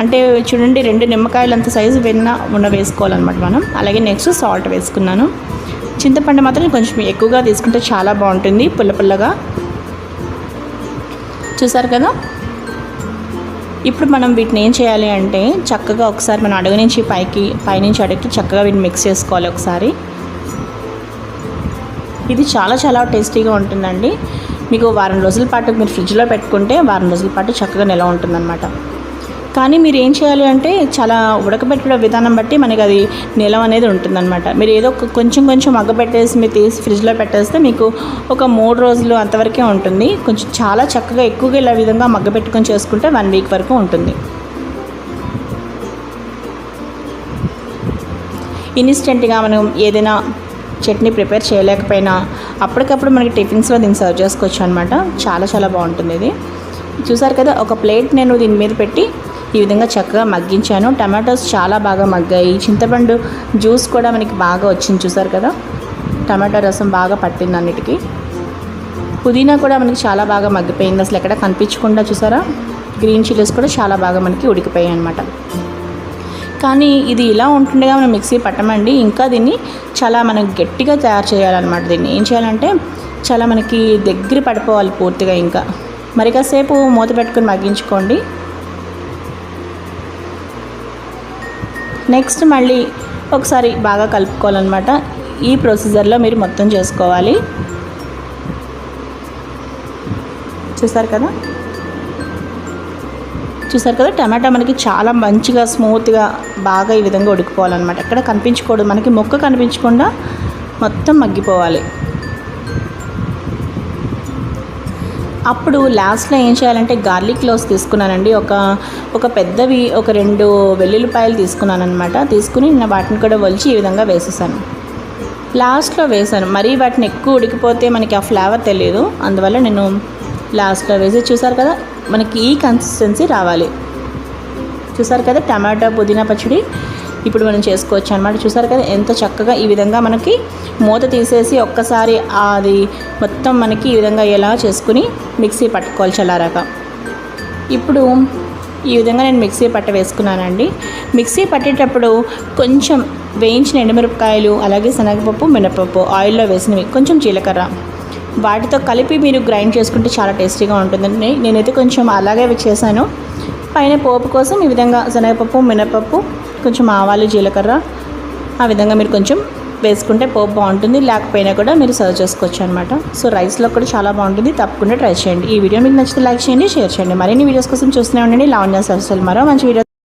అంటే చూడండి రెండు నిమ్మకాయలు అంత సైజు వెన్న ఉన్న వేసుకోవాలన్నమాట మనం. అలాగే నెక్స్ట్ సాల్ట్ వేసుకున్నాను. చింతపండు మాత్రం కొంచెం ఎక్కువగా తీసుకుంటే చాలా బాగుంటుంది పుల్ల పుల్లగా. చూసారు కదా? ఇప్పుడు మనం వీటిని ఏం చేయాలి అంటే చక్కగా ఒకసారి మనం అడుగు నుంచి పైకి పైనుంచి అడుగుకి చక్కగా వీటిని మిక్స్ చేసుకోవాలి ఒకసారి. ఇది చాలా చాలా టేస్టీగా ఉంటుందండి. మీకు వారం రోజుల పాటు మీరు ఫ్రిడ్జ్లో పెట్టుకుంటే వారం రోజుల పాటు చక్కగా నిల్వ ఉంటుందన్నమాట. కానీ మీరు ఏం చేయాలి అంటే చాలా ఉడకబెట్టడం విధానం బట్టి మనకి అది నిలవ అనేది ఉంటుందన్నమాట. మీరు ఏదో ఒక కొంచెం కొంచెం మగ్గబెట్టేసి మీరు తీసి ఫ్రిడ్జ్లో పెట్టేస్తే మీకు ఒక మూడు రోజులు అంతవరకే ఉంటుంది. కొంచెం చాలా చక్కగా ఎక్కువగా ఇలా విధంగా మగ్గబెట్టుకొని చేసుకుంటే వన్ వీక్ వరకు ఉంటుంది. ఇన్స్టెంట్గా మనం ఏదైనా చట్నీ ప్రిపేర్ చేయలేకపోయినా అప్పటికప్పుడు మనకి టిఫిన్స్లో దీన్ని సర్వ్ చేసుకోవచ్చు అనమాట చాలా చాలా బాగుంటుంది ఇది. చూసారు కదా ఒక ప్లేట్ నేను దీని మీద పెట్టి ఈ విధంగా చక్కగా మగ్గించాను. టమాటోస్ చాలా బాగా మగ్గాయి. చింతపండు జ్యూస్ కూడా మనకి బాగా వచ్చింది చూసారు కదా? టమాటో రసం బాగా పట్టింది అన్నిటికీ. పుదీనా కూడా మనకి చాలా బాగా మగ్గిపోయింది. అసలు ఎక్కడ కనిపించకుండా చూసారా? గ్రీన్ చిల్లీస్ కూడా చాలా బాగా మనకి ఉడికిపోయాయి అనమాట కానీ ఇది ఇలా ఉంటుండగా మనం మిక్సీ పట్టమండి. ఇంకా దీన్ని చాలా మనం గట్టిగా తయారు చేయాలన్నమాట దీన్ని. ఏం చేయాలంటే చాలా మనకి దగ్గర పడిపోవాలి పూర్తిగా ఇంకా. మరి కాసేపు మూత పెట్టుకొని మగ్గించుకోండి. నెక్స్ట్ మళ్ళీ ఒకసారి బాగా కలుపుకోవాలన్నమాట. ఈ ప్రొసీజర్లో మీరు మొత్తం చేసుకోవాలి. చూసారు కదా? చూసారు కదా? టమాటా మనకి చాలా మంచిగా స్మూత్గా బాగా ఈ విధంగా ఉడికిపోవాలన్నమాట. ఎక్కడ కనిపించకూడదు. మనకి మొక్క కనిపించకుండా మొత్తం మగ్గిపోవాలి. అప్పుడు లాస్ట్లో ఏం చేయాలంటే గార్లిక్ క్లోవ్స్ తీసుకున్నానండి. ఒక ఒక పెద్దవి ఒక రెండు వెల్లుల్లిపాయలు తీసుకున్నాను అనమాట తీసుకుని నేను వాటిని కూడా ఒలిచి ఈ విధంగా వేసేసాను. లాస్ట్లో వేసాను. మరీ వాటిని ఎక్కువ ఉడికిపోతే మనకి ఆ ఫ్లేవర్ తెలియదు అందువల్ల నేను లాస్ట్లో వేసి చూసారు కదా మనకి ఈ కన్సిస్టెన్సీ రావాలి. చూసారు కదా టమాటా పుదీనా పచ్చడి ఇప్పుడు మనం చేసుకోవచ్చు అనమాట చూసారు కదా ఎంత చక్కగా ఈ విధంగా మనకి మూత తీసేసి ఒక్కసారి అది మొత్తం మనకి ఈ విధంగా ఎలా చేసుకుని మిక్సీ పట్టుకోవాలి చల్లారాక. ఇప్పుడు ఈ విధంగా నేను మిక్సీ పట్ట వేసుకున్నానండి. మిక్సీ పట్టేటప్పుడు కొంచెం వేయించిన ఎండుమిరపకాయలు అలాగే శనగపప్పు మినపప్పు ఆయిల్లో వేసినవి కొంచెం జీలకర్ర. వాటితో కలిపి మీరు గ్రైండ్ చేసుకుంటే చాలా టేస్టీగా ఉంటుందండి. నేనైతే కొంచెం అలాగే చేశాను. పైన పోపు కోసం ఈ విధంగా శనగపప్పు మినపప్పు కొంచెం ఆవాలు జీలకర్ర ఆ విధంగా మీరు కొంచెం వేసుకుంటే పోపు బాగుంటుంది. లేకపోయినా కూడా మీరు సర్వ్ చేసుకోవచ్చు అనమాట సో రైస్లో కూడా చాలా బాగుంటుంది. తప్పకుండా ట్రై చేయండి. ఈ వీడియో మీకు నచ్చితే లైక్ చేయండి షేర్ చేయండి. మరిన్ని వీడియోస్ కోసం చూస్తూనే ఉండండి. లావణ్య సర్సల్ మరో మంచి వీడియో